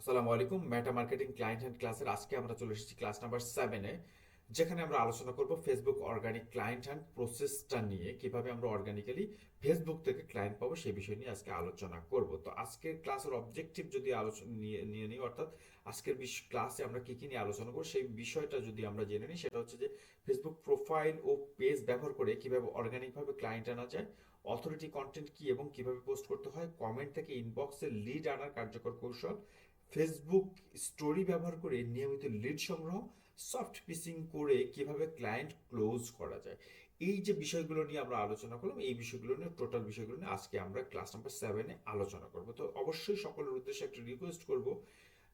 আসসালামু আলাইকুম। মেটা marketing client hand ক্লাসের আজকে আমরা চলে এসেছি ক্লাস নাম্বার সেভেনে যেখানে আমরা আলোচনা করব ফেসবুক অর্গানিক ক্লায়েন্ট হ্যান্ড প্রসেসটা নিয়ে, কীভাবে আমরা অর্গানিক্যালি ফেসবুক থেকে ক্লায়েন্ট পাবো সেই বিষয় নিয়ে আজকে আলোচনা করব। তো আজকের ক্লাসের অবজেক্টিভ যদি আলোচনা নিয়ে নিই, অর্থাৎ আজকের ক্লাসে আমরা কি কি নিয়ে আলোচনা করব, সেই বিষয়টা যদি আমরা জেনে নিই, সেটা হচ্ছে যে ফেসবুক প্রোফাইল ও পেজ ব্যবহার করে কীভাবে অর্গানিকভাবে ক্লায়েন্ট আনা যায় অথরিটি কন্টেন্ট কি এবং কীভাবে পোস্ট করতে হয় কমেন্ট থেকে ইনবক্সে লিড আনার কার্যকর কৌশল ফেসবুক স্টোরি ব্যবহার করে নিয়মিত লিড সংগ্রহ সফট পিসিং করে কীভাবে ক্লায়েন্ট ক্লোজ করা যায়। এই যে বিষয়গুলো নিয়ে আমরা আলোচনা করলাম, এই বিষয়গুলো নিয়ে টোটাল বিষয়গুলো নিয়ে আজকে আমরা ক্লাস নাম্বার সেভেনে আলোচনা করব। তো অবশ্যই সকলের উদ্দেশ্যে একটা রিকোয়েস্ট করব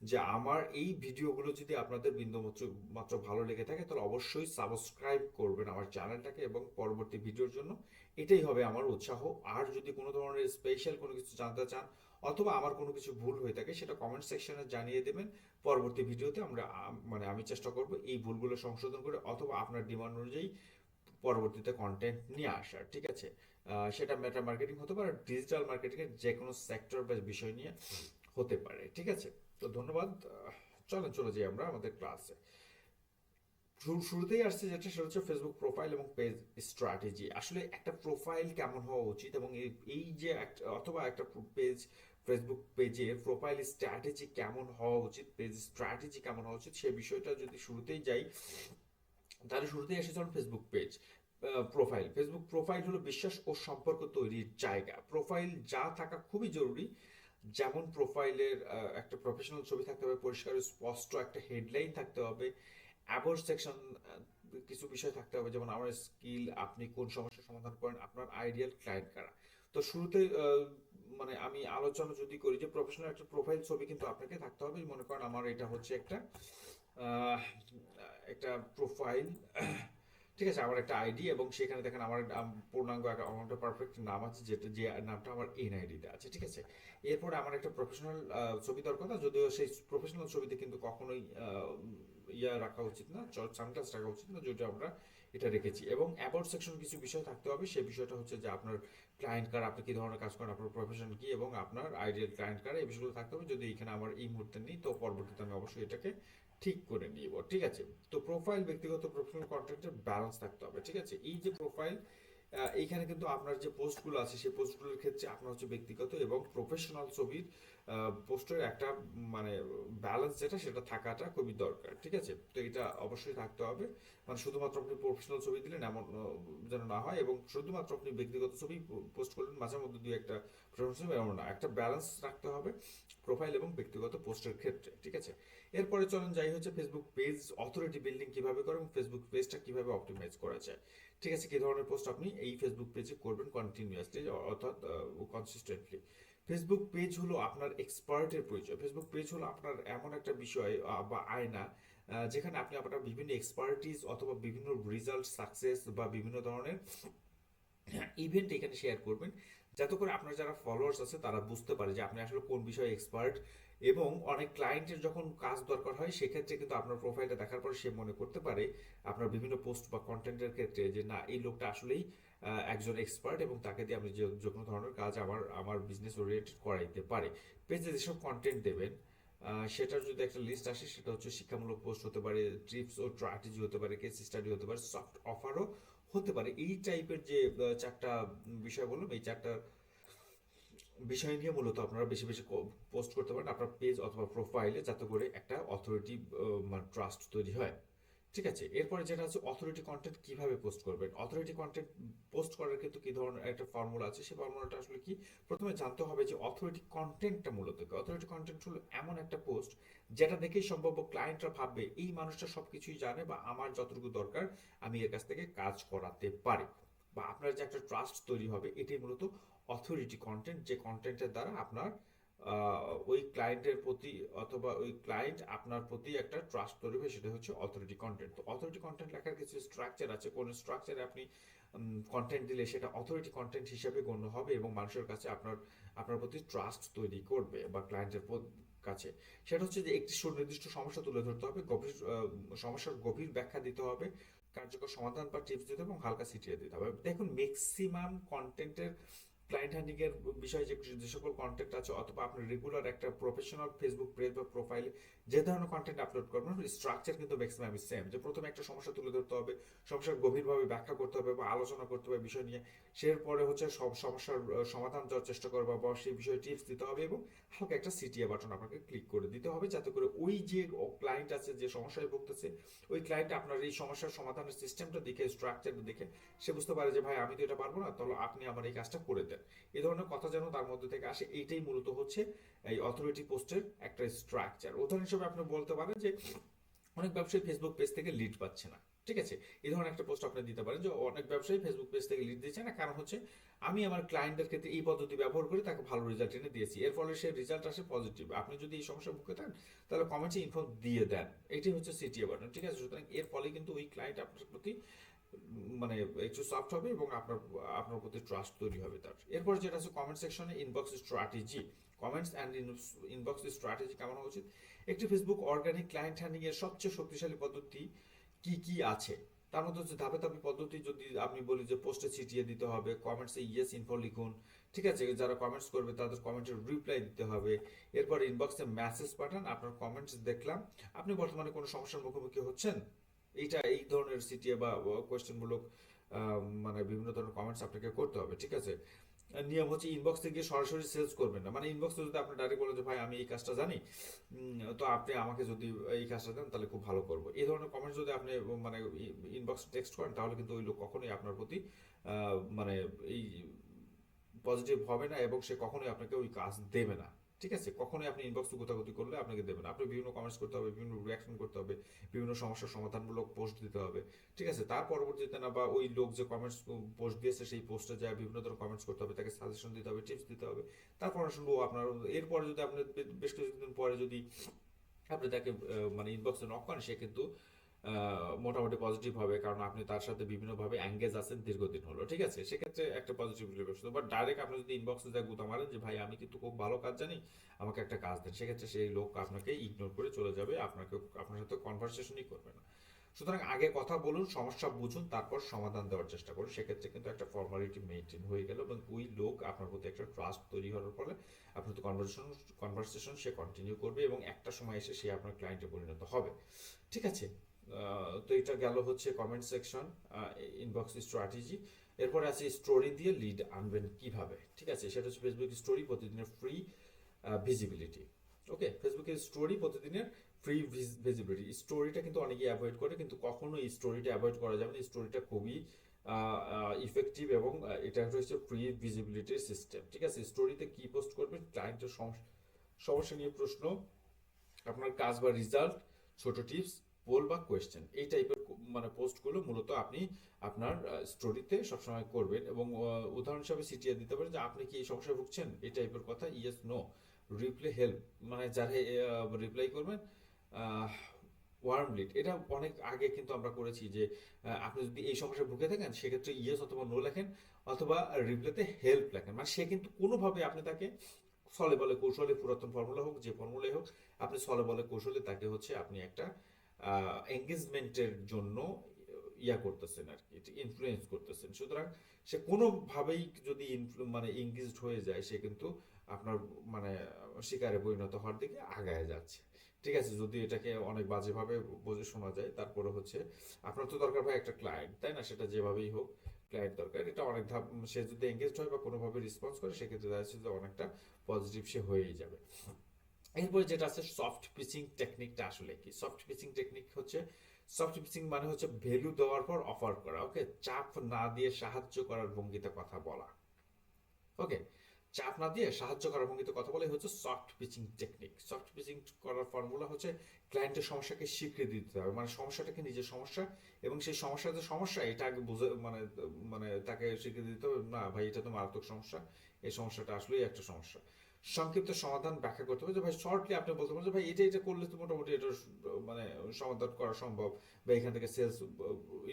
যে আমার এই ভিডিওগুলো যদি আপনাদের বিন্দুমাত্র, মাত্র ভালো লেগে থাকে, তাহলে অবশ্যই সাবস্ক্রাইব করবেন আমার চ্যানেলটাকে এবং পরবর্তী ভিডিওর জন্য। এটাই হবে আমার উৎসাহ। আর যদি কোনো ধরনের স্পেশাল কোনো কিছু জানতে চান অথবা আমার কোনো কিছু ভুল হয়ে থাকে, সেটা কমেন্ট সেকশনে জানিয়ে দেবেন। পরবর্তী ভিডিওতে আমরা মানে আমি চেষ্টা করব এই ভুলগুলো সংশোধন করে অথবা আপনার ডিমান্ড অনুযায়ী পরবর্তীতে কন্টেন্ট নিয়ে আসার, ঠিক আছে? সেটা মেটা মার্কেটিং হতে পারে ডিজিটাল মার্কেটিংয়ের যে কোনো সেক্টর বা বিষয় নিয়ে হতে পারে, ঠিক আছে? তো ধন্যবাদ। চলেন, চলে যাই আমরা আমাদের ক্লাসে শুরুতেই আসছে যেটা, সেটা হচ্ছে ফেসবুক প্রোফাইল এবং পেজ স্ট্র্যাটেজি আসলে একটা প্রোফাইল কেমন হওয়া উচিত এবং এই যে অথবা একটা পেজ ফেসবুক পেজে প্রোফাইল স্ট্র্যাটেজি কেমন হওয়া উচিত পেজ স্ট্র্যাটেজি কেমন হওয়া উচিত, সে বিষয়টা যদি শুরুতেই যাই, তাহলে শুরুতেই এসে Facebook page profile Facebook profile হলো বিশ্বাস ও সম্পর্ক তৈরির জায়গা। প্রোফাইল যা থাকা খুবই জরুরি। যেমন প্রোফাইলের একটা প্রফেশনাল ছবি থাকতে হবে, পরিষ্কার স্পষ্ট একটা হেডলাইন থাকতে হবে অ্যাবোর্ড সেকশন কিছু বিষয় থাকতে হবে, যেমন আমার স্কিল আপনি কোন সমস্যার সমাধান করেন, আপনার আইডিয়াল ক্লায়েন্ট কারা। তো শুরুতে মানে আমি আলোচনা যদি করি যে প্রফেশনাল একটা প্রোফাইল ছবি কিন্তু আপনাকে থাকতে হবে। মনে করেন আমার এটা হচ্ছে একটা একটা প্রোফাইল ঠিক আছে, আমার একটা আইডি এবং সেখানে দেখেন আমার আম- পূর্ণাঙ্গ একটা- পারফেক্ট নাম আছে যেটা, যে নামটা আমার এন আইডিতে আছে। ঠিক আছে? এরপরে আমার একটা প্রফেশনাল ছবি দরকার যদিও সেই প্রফেশনাল ছবিতে কিন্তু কখনোই ইয়া রাখা উচিত না সানগ্লাস রাখা উচিত না, যেটা আমরা এটা রেখেছি। এবং অ্যাবাউট সেকশন কিছু বিষয় থাকতে হবে সেই বিষয়টা হচ্ছে যে আপনার ক্লায়েন্ট কার আপনি কি ধরনের কাজ করেন, আপনার প্রফেশন কি এবং আপনার আইডিয়াল ক্লায়েন্ট কার এই বিষয়গুলো থাকতে হবে। যদি এখানে আমার এই মুহূর্তে নেই, তো পরবর্তীতে আমি অবশ্যই এটাকে ঠিক করে নিব, ঠিক আছে? তো প্রোফাইল ব্যক্তিগত প্রফেশনাল কন্টেন্টের ব্যালেন্স থাকতে হবে, ঠিক আছে? এই যে প্রোফাইল এইখানে কিন্তু আপনার যে পোস্টগুলো আছে, সেই পোস্টগুলোর ক্ষেত্রে আপনার হচ্ছে ব্যক্তিগত এবং প্রফেশনাল ছবির পোস্টের একটা মানে ব্যালেন্স যেটা, সেটা থাকাটা খুবই দরকার, ঠিক আছে? তো এটা অবশ্যই থাকতে হবে। মানে শুধুমাত্র আপনি প্রফেশনাল ছবি দিলেন, এমন যেন না হয়, এবং শুধুমাত্র আপনি ব্যক্তিগত ছবি পোস্ট করলেন, মাঝে মধ্যে দুই একটা প্রফেশনাল এমন না, একটা ব্যালেন্স রাখতে হবে প্রোফাইল এবং ব্যক্তিগত পোস্টের ক্ষেত্রে, ঠিক আছে? এরপরে চলেন যাই হচ্ছে ফেসবুক পেজ অথরিটি বিল্ডিং কীভাবে করে এবং ফেসবুক পেজটা কীভাবে অপটিমাইজ করা যায়। ঠিক আছে, কি ধরনের পোস্ট আপনি এই ফেসবুক পেজে করবেন কন্টিনিউয়াসলি অর্থাৎ কনসিস্টেন্টলি ফেসবুক পেজ হলো আপনার এক্সপার্টের পরিচয়। ফেসবুক পেজ হলো আপনার এমন একটা বিষয় বা আয়না যেখানে আপনি আপনার বিভিন্ন এক্সপার্টিস অথবা বিভিন্ন রেজাল্ট সাকসেস বা বিভিন্ন ধরনের ইভেন্ট এখানে শেয়ার করবেন। যাতে করে আপনার যারা ফলোয়ার্স আছে তারা বুঝতে পারে যে আপনি আসলে কোন বিষয়ে এক্সপার্ট এবং অনেক ক্লায়েন্টের যখন কাজ দরকার হয়, সেক্ষেত্রে কিন্তু আপনার প্রোফাইলটা দেখার পর সে মনে করতে পারে আপনার বিভিন্ন পোস্ট বা কন্টেন্টের ক্ষেত্রে যে, না, এই লোকটা আসলেই একজন এক্সপার্ট এবং তাকে দিয়ে আমি যে যে কোনো ধরনের কাজ আমার আমার বিজনেস ওরিয়েন্টেড করাইতে পারে। পেজে যেসব কন্টেন্ট দেবেন সেটার যদি একটা লিস্ট আসে, সেটা হচ্ছে শিক্ষামূলক পোস্ট হতে পারে ট্রিপস ও স্ট্র্যাটেজি হতে পারে কেস স্টাডি হতে পারে সফট অফারও হতে পারে। এই টাইপের যে চারটা বিষয় বললাম, এই চারটা বিষয় নিয়ে মূলত আপনারা বেশি বেশি পোস্ট করতে পারেন আপনার পেজ অথবা প্রোফাইলে যাতে করে একটা অথরিটি মানে ট্রাস্ট তৈরি হয়। ঠিক আছে? এরপরে যেটা আছে অথরিটি কন্টেন্ট কীভাবে পোস্ট করবেন? অথরিটি কন্টেন্ট পোস্ট করার কিন্তু কি ধরনের একটা ফর্মুলা আছে? সেই ফর্মুলাটা আসলে কি? প্রথমে জানতে হবে যে অথরিটি কন্টেন্টটা মূলত কি? অথরিটি কন্টেন্ট হলো এমন একটা পোস্ট যেটা দেখেই সম্ভাব্য ক্লায়েন্টরা ভাববে, এই মানুষটা সবকিছুই জানে বা আমার যতটুকু দরকার আমি এর কাছ থেকে কাজ করাতে পারি। বা আপনার যে একটা ট্রাস্ট তৈরি হবে, এটাই মূলত অথরিটি কন্টেন্ট যে কন্টেন্টের দ্বারা আপনার ওই ক্লায়েন্টের প্রতি অথবা ওই ক্লায়েন্ট আপনার প্রতি একটা ট্রাস্ট তৈরি হবে, সেটা হচ্ছে অথরিটি কন্টেন্ট তো অথরিটি কন্টেন্ট লেখার কিছু স্ট্রাকচার আছে, কোন স্ট্রাকচারে আপনি কন্টেন্ট দিলে সেটা অথরিটি কন্টেন্ট হিসেবে গণ্য হবে এবং মানুষের কাছে আপনার আপনার প্রতি ট্রাস্ট তৈরি করবে বা ক্লায়েন্টের কাছে। সেটা হচ্ছে যে একটি সুনির্দিষ্ট সমস্যা তুলে ধরতে হবে, গভীর সমস্যার গভীর ব্যাখ্যা দিতে হবে কার্যকর সমাধান বা টিপস দিতে এবং হালকা ছিটিয়ে দিতে হবে। দেখুন ম্যাক্সিমাম কন্টেন্টের ক্লায়েন্ট হ্যান্ডিং এর বিষয়ে যে যে সকল কন্টেন্ট আছে, অথবা আপনার রেগুলার একটা প্রফেশনাল ফেসবুক পেজ বা প্রোফাইল যে ধরনের কন্টেন্ট আপলোড করবেন স্ট্রাকচার কিন্তু ম্যাক্সিমাম সেম যে প্রথমে একটা সমস্যা তুলে ধরতে হবে সমস্যার গভীরভাবে ব্যাখ্যা করতে হবে বা আলোচনা করতে হবে বিষয় নিয়ে। সেরপরে হচ্ছে সব সমস্যার সমাধান দেওয়ার চেষ্টা করবা বা সেই বিষয়ে টিপস দিতে হবে এবং হালকা একটা সিটিএ বাটন আপনাকে ক্লিক করে দিতে হবে যাতে করে ওই যে ক্লায়েন্ট আছে, যে সমস্যায় ভুগতেছে, ওই ক্লায়েন্ট আপনার এই সমস্যার সমাধানের সিস্টেমটা দেখে স্ট্রাকচারটা দেখে সে বুঝতে পারে যে, ভাই, আমি তো এটা পারব না, তাহলে আপনি আমার এই কাজটা করে দেন। এই ধরনের কথা যেন তার মধ্যে থেকে আসে, এইটাই মূলত হচ্ছে এই অথরিটি পোস্টের একটা স্ট্রাকচার উদাহরণ হিসেবে আপনি বলতে পারেন যে, অনেক ব্যবসায়ী ফেসবুক পেজ থেকে লিড পাচ্ছে না, ঠিক আছে? এই ধরনের একটা পোস্ট আপনি দিতে পারেন যে, অনেক ব্যবসায়ী ফেসবুক পেজ থেকে লিড দিচ্ছে না, কারণ হচ্ছে আমি আমার ক্লায়েন্টের ক্ষেত্রে এই পদ্ধতি ব্যবহার করে, তাকে ভালো রেজাল্ট এনে দিয়েছি। এর ফলে সে রেজাল্ট আসে পজিটিভ আপনি যদি এই সমস্যা ভুগে থাকেন তাহলে কমেন্টে ইনফো দিয়ে দেন। এটাই হচ্ছে সিটিএ বাটন ঠিক আছে? সুতরাং এর ফলে কিন্তু ওই ক্লায়েন্ট আপনার প্রতি মানে একটু সফট হবে এবং আপনার আপনার প্রতি ট্রাস্ট তৈরি হবে তার। এরপর যেটা আছে কমেন্ট সেকশনে inbox strategy comments and inbox strategy কেমন হওয়া উচিত? একটি ফেসবুক অর্গানিক ক্লায়েন্ট হ্যান্ডিং এর সবচেয়ে শক্তিশালী পদ্ধতি কি কি আছে? তার মধ্যে হচ্ছে ধাপে ধাপে পদ্ধতি যদি আপনি বলি যে পোস্টে ছিটিয়ে দিতে হবে কমেন্টসে ইয়েস ইনফো লিখুন, ঠিক আছে? যারা কমেন্টস করবে তাদের কমেন্টের রিপ্লাই দিতে হবে। এরপর ইনবক্সে মেসেজ পাঠান, আপনার কমেন্টস দেখলাম। আপনি বর্তমানে কোনো সমস্যার মুখোমুখি হচ্ছেন? এইটা, এই ধরনের সিটিএ বা কোয়েশ্চেনমূলক মানে বিভিন্ন ধরনের কমেন্টস আপনাকে করতে হবে, ঠিক আছে? নিয়ম হচ্ছে ইনবক্স থেকে সরাসরি সেলস করবেন না। মানে ইনবক্সে যদি আপনি ডাইরেক্ট বলেন যে, ভাই, আমি এই কাজটা জানি তো আপনি আমাকে যদি এই কাজটা দেন, তাহলে খুব ভালো করব। এই ধরনের কমেন্টস যদি আপনি মানে ইনবক্স টেক্সট করেন, তাহলে কিন্তু ওই লোক কখনোই আপনার প্রতি মানে এই পজিটিভ হবে না এবং সে কখনোই আপনাকে ওই কাজ দেবে না। ঠিক আছে, কখনোই আপনি ইনবক্স গোতাগতি করলে আপনাকে দেবে না। আপনি বিভিন্ন কমেন্টস করতে হবে, বিভিন্ন রিয়াকশন করতে হবে, বিভিন্ন সমস্যার সমাধানমূলক পোস্ট দিতে হবে। ঠিক আছে, তার পরবর্তীতে না বা ওই লোক যে কমেন্টস পোস্ট দিয়েছে সেই পোস্টে যায়, বিভিন্ন ধরনের কমেন্টস করতে হবে, তাকে সাজেশন দিতে হবে টিপস দিতে হবে। তারপর শুনব আপনার, এরপরে যদি আপনি বেশ কিছুদিন পরে যদি আপনি তাকে মানে ইনবক্সে নক করেন, সে কিন্তু মোটামুটি পজিটিভ হবে, কারণ আপনি তার সাথে বিভিন্নভাবে অ্যাঙ্গেজ আছেন দীর্ঘদিন হলো, ঠিক আছে? সেক্ষেত্রে একটা পজিটিভ রিলেশন বাট ডাইরেক্ট আপনি যদি ইনবক্সে যা গুতা মারেন যে, ভাই, আমি কিন্তু খুব ভালো কাজ জানি, আমাকে একটা কাজ দেন। সেক্ষেত্রে সেই লোক আপনাকে ইগনোর করে চলে যাবে, আপনাকে, আপনার সাথে কনভারসেশনই করবে না। সুতরাং আগে কথা বলুন, সমস্যা বুঝুন, তারপর সমাধান দেওয়ার চেষ্টা করুন। সেক্ষেত্রে কিন্তু একটা ফর্মালিটি মেনটেন হয়ে গেল এবং ওই লোক আপনার প্রতি একটা ট্রাস্ট তৈরি হওয়ার ফলে আপনার তো কনভারসেশন কনভারসেশন সে কন্টিনিউ করবে এবং একটা সময় এসে সে আপনার ক্লায়েন্টে পরিণত হবে। ঠিক আছে? তো এটা গেল হচ্ছে কমেন্ট সেকশন ইনবক্স স্ট্র্যাটেজি এরপরে আছে স্টোরি দিয়ে লিড আনবেন কীভাবে? ঠিক আছে, সেটা হচ্ছে ফেসবুক স্টোরি প্রতিদিনের ফ্রি ভিজিবিলিটি ওকে ফেসবুকের স্টোরি প্রতিদিনের ফ্রি ভিজিবিলিটি স্টোরিটা কিন্তু অনেকেই অ্যাভয়েড করে, কিন্তু কখনো এই স্টোরিটা অ্যাভয়েড করা যাবে না। স্টোরিটা খুবই ইফেক্টিভ এবং এটা হচ্ছে ফ্রি ভিজিবিলিটির সিস্টেম ঠিক আছে স্টোরিতে কি পোস্ট করবেন ক্লায়েন্টের সমস্যা নিয়ে প্রশ্ন, আপনার কাজ বা রেজাল্ট ছোট টিপস পোল বা কোয়েশ্চেন এই টাইপের মানে পোস্টগুলো মূলত আপনি আপনার স্টোরিতে সবসময় করবেন এবং উদাহরণ হিসাবে সিটিয়ে দিতে পারেন যে আপনি কি এই সমস্যায় ভুগছেন? এই টাইপের কথা ইয়েস নো রিপ্লে হেল্প মানে যারা রিপ্লাই করবেন ওয়ার্ম লিড এটা অনেক আগে কিন্তু আমরা করেছি যে আপনি যদি এই সমস্যায় ভুগে থাকেন, সেক্ষেত্রে ইয়েস অথবা নো লেখেন অথবা রিপ্লেতে হেল্প লেখেন। মানে সে কিন্তু কোনোভাবে আপনি তাকে ছলে বলে কৌশলে পুরাতন ফর্মুলা হোক, যে ফর্মুলাই হোক, আপনি ছলে বলে কৌশলে তাকে হচ্ছে আপনি একটা এঙ্গেজমেন্টের জন্য ইয়া করতেছেন আর কি ইনফ্লুয়েন্স করতেছেন। সুতরাং সে কোনোভাবেই যদি মানে ইংগেজড হয়ে যায়, সে কিন্তু আপনার মানে শিকারে পরিণত হওয়ার দিকে আগায় যাচ্ছে। ঠিক আছে, যদি এটাকে অনেক বাজেভাবে বোঝে শোনা যায়, তারপরে হচ্ছে আপনার তো দরকার হয় একটা ক্লায়েন্ট তাই না? সেটা যেভাবেই হোক ক্লায়েন্ট দরকার। এটা অনেক ধাপ, সে যদি এঙ্গেজড হয় বা কোনোভাবে রেসপন্স করে, সেক্ষেত্রে দেখা যাচ্ছে যে অনেকটা পজিটিভ সে হয়েই যাবে। এরপরে যেটা আছে সফট পিচিং টেকনিকটা আসলে কি? সফট পিচিং টেকনিক হচ্ছে সফট পিচিং মানে হচ্ছে ভ্যালু দেওয়ার পর অফার করা ওকে চাপ না দিয়ে সাহায্য করার ভঙ্গিতে কথা বলা ওকে চাপ না দিয়ে সাহায্য করার ভঙ্গিতে কথা বলে হচ্ছে soft pitching technique soft pitching করার ফর্মুলা হচ্ছে ক্লায়েন্টের সমস্যাকে স্বীকৃতি দিতে হবে মানে সমস্যাটাকে নিজের সমস্যা এবং সেই সমস্যা যে সমস্যা, এটা আগে বুঝে মানে মানে তাকে স্বীকৃতি দিতে হবে, না, ভাই, এটা তো মারাত্মক সমস্যা, এই সমস্যাটা আসলেই একটা সমস্যা। সংক্ষিপ্ত সমাধান ব্যাখ্যা করতে হবে যে ভাই শর্টলি আপনি বলতে পারেন যে ভাই এটা এটা করলে তো মোটামুটি এটা মানে সমাধান করা সম্ভব বা এখান থেকে সেলস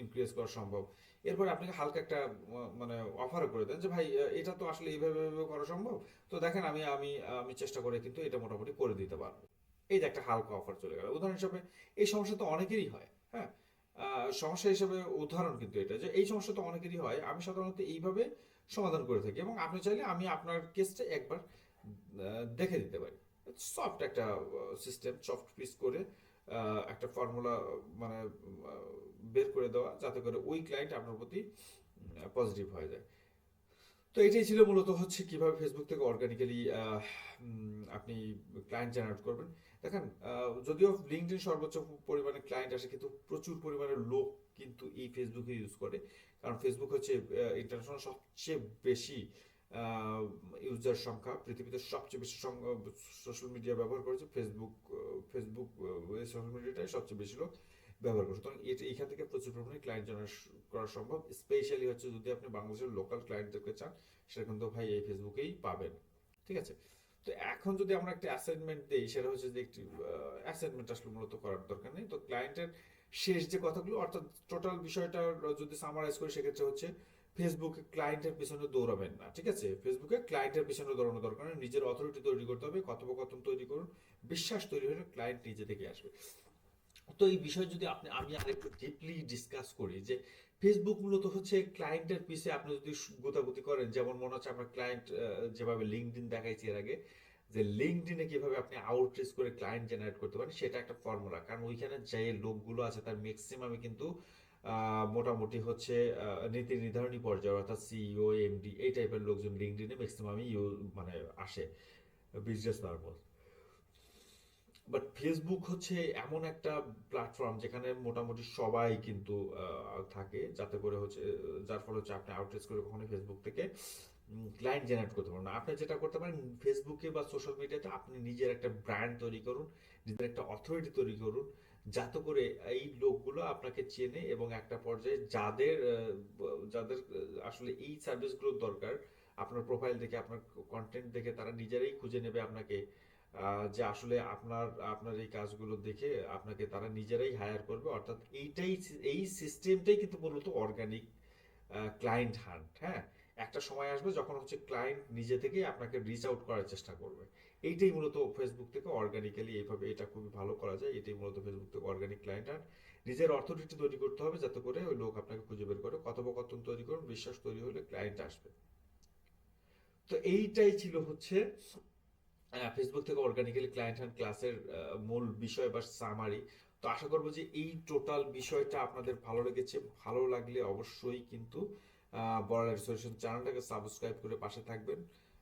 ইনক্রিজ করা সম্ভব। এরপরে আপনাকে হালকা একটা মানে অফারও করে দেন যে ভাই এটা তো আসলে এইভাবে করা সম্ভব। তো দেখেন আমি আমি আমি চেষ্টা করে কিন্তু এটা মোটামুটি করে দিতে পারব। এই যে একটা হালকা অফার চলে গেল। উদাহরণ হিসাবে এই সমস্যা তো অনেকেরই হয় হ্যাঁ? সমস্যা হিসেবে উদাহরণ কিন্তু এটা যে এই সমস্যা তো অনেকেরই হয়। আমি সাধারণত এইভাবে সমাধান করে থাকি এবং আপনি চাইলে আমি আপনার কেসটা একবার দেখে দিতে পারি। সফট একটা সিস্টেম সফট পিস করে একটা ফর্মুলা মানে বের করে দেওয়া, যাতে করে ওই ক্লায়েন্ট আপনার প্রতি পজিটিভ হয়ে যায়। তো এটাই ছিল মূলত হচ্ছে কীভাবে ফেসবুক থেকে অর্গানিক্যালি আপনি ক্লায়েন্ট জেনারেট করবেন। দেখেন যদিও লিঙ্কডিন সর্বোচ্চ পরিমাণে ক্লায়েন্ট আসে, কিন্তু প্রচুর পরিমাণে লোক কিন্তু এই ফেসবুকে ইউজ করে। কারণ ফেসবুক হচ্ছে ইন্টারন্যাশনাল সবচেয়ে বেশি ইউজার সংখ্যা, পৃথিবীতে সবচেয়ে বেশি সোশ্যাল মিডিয়া ব্যবহার করেছে ফেসবুক ফেসবুক সোশ্যাল মিডিয়াটাই সবচেয়ে বেশি লোক ব্যবহার করে। সুতরাং এটা এখান থেকে প্রচুর পরিমাণে ক্লায়েন্ট জেনারেট করা সম্ভব স্পেশালি হচ্ছে যদি আপনি বাংলাদেশের লোকাল ক্লায়েন্টদেরকে চান, সেটা কিন্তু ভাই এই ফেসবুকেই পাবেন। ঠিক আছে? তো এখন যদি আমরা একটা অ্যাসাইনমেন্ট দিই, সেটা হচ্ছে যে একটি অ্যাসাইনমেন্ট আসলে মূলত করার দরকার নেই। তো ক্লায়েন্টের শেষ যে কথাগুলো, অর্থাৎ টোটাল বিষয়টা যদি সামারাইজ করি, সেক্ষেত্রে হচ্ছে ফেসবুকে ক্লায়েন্টের পিছনে দৌড়াবেন না, ঠিক আছে? ফেসবুকে ক্লায়েন্টের পিছনে দৌড়ানো দরকার নেই নিজের অথরিটি তৈরি করতে হবে, কথোপকথন তৈরি করুন, বিশ্বাস তৈরি হলে ক্লায়েন্ট নিজে থেকে আসবে। তো এই বিষয় যদি আপনি, আমি আর একটু ডিপলি ডিসকাস করি যে ফেসবুক মূলত হচ্ছে ক্লায়েন্টের পিছে আপনি যদি গোতাগুতি করেন, যেমন মনে হচ্ছে আপনার ক্লায়েন্ট যেভাবে লিঙ্কডিন দেখাইছি এর আগে, যে লিঙ্কডিনে কীভাবে আপনি আউটরিচ করে ক্লায়েন্ট জেনারেট করতে পারেন, সেটা একটা ফর্মুলা কারণ ওইখানে যে লোকগুলো আছে তার ম্যাক্সিমামই কিন্তু মোটামুটি হচ্ছে নীতি নির্ধারণী পর্যায়ে, অর্থাৎ সিইও এমডি এই টাইপের লোকজন লিঙ্কডিনে ম্যাক্সিমামই মানে আসে বিজনেস পারপোজ বাট ফেসবুক হচ্ছে এমন একটা প্ল্যাটফর্ম যেখানে মোটামুটি সবাই কিন্তু থাকে, যাতে করে হচ্ছে, যার ফলে হচ্ছে আপনি আউটরিচ করে কখনোই ফেসবুক থেকে ক্লায়েন্ট জেনারেট করতে পারেন আপনি যেটা করতে পারেন ফেসবুকে বা সোশ্যাল মিডিয়াতে আপনি নিজের একটা ব্র্যান্ড তৈরি করুন, নিজের একটা অথরিটি তৈরি করুন যাতে করে এই লোকগুলো আপনাকে চেনে এবং একটা পর্যায়ে যাদের যাদের আসলে এই সার্ভিসগুলোর দরকার, আপনার প্রোফাইল দেখে, আপনার কন্টেন্ট দেখে তারা নিজেরাই খুঁজে নেবে আপনাকে যে আসলে আপনার আপনার এই কাজগুলো দেখে আপনাকে তারা নিজেরাই হায়ার করবে। অর্থাৎ এইটাই এই সিস্টেমটাই কিন্তু মূলত অর্গানিক ক্লায়েন্ট হান্ট হ্যাঁ? একটা সময় আসবে যখন হচ্ছে ক্লায়েন্ট নিজে থেকেই আপনাকে রিচ আউট করার চেষ্টা করবে। এইটাই মূলত ফেসবুক থেকে অর্গানিক্যালি এইভাবে এটা খুবই ভালো করা যায়। এটাই মূলত ফেসবুক থেকে অর্গানিক ক্লায়েন্ট হান্ট নিজের অথরিটি তৈরি করতে হবে যাতে করে ওই লোক আপনাকে খুঁজে বের করে। কথোপকথন তৈরি করুন, বিশ্বাস তৈরি হলে ক্লায়েন্ট আসবে। তো এইটাই ছিল হচ্ছে ফেসবুক থেকে অর্গানিক্যালি ক্লায়েন্ট হ্যান্ড ক্লাসের মূল বিষয় বা সামারি তো আশা করব যে এই টোটাল বিষয়টা আপনাদের ভালো লেগেছে। ভালো লাগলে অবশ্যই কিন্তু বড় সলিউশন চ্যানেলটাকে সাবস্ক্রাইব করে পাশে থাকবেন।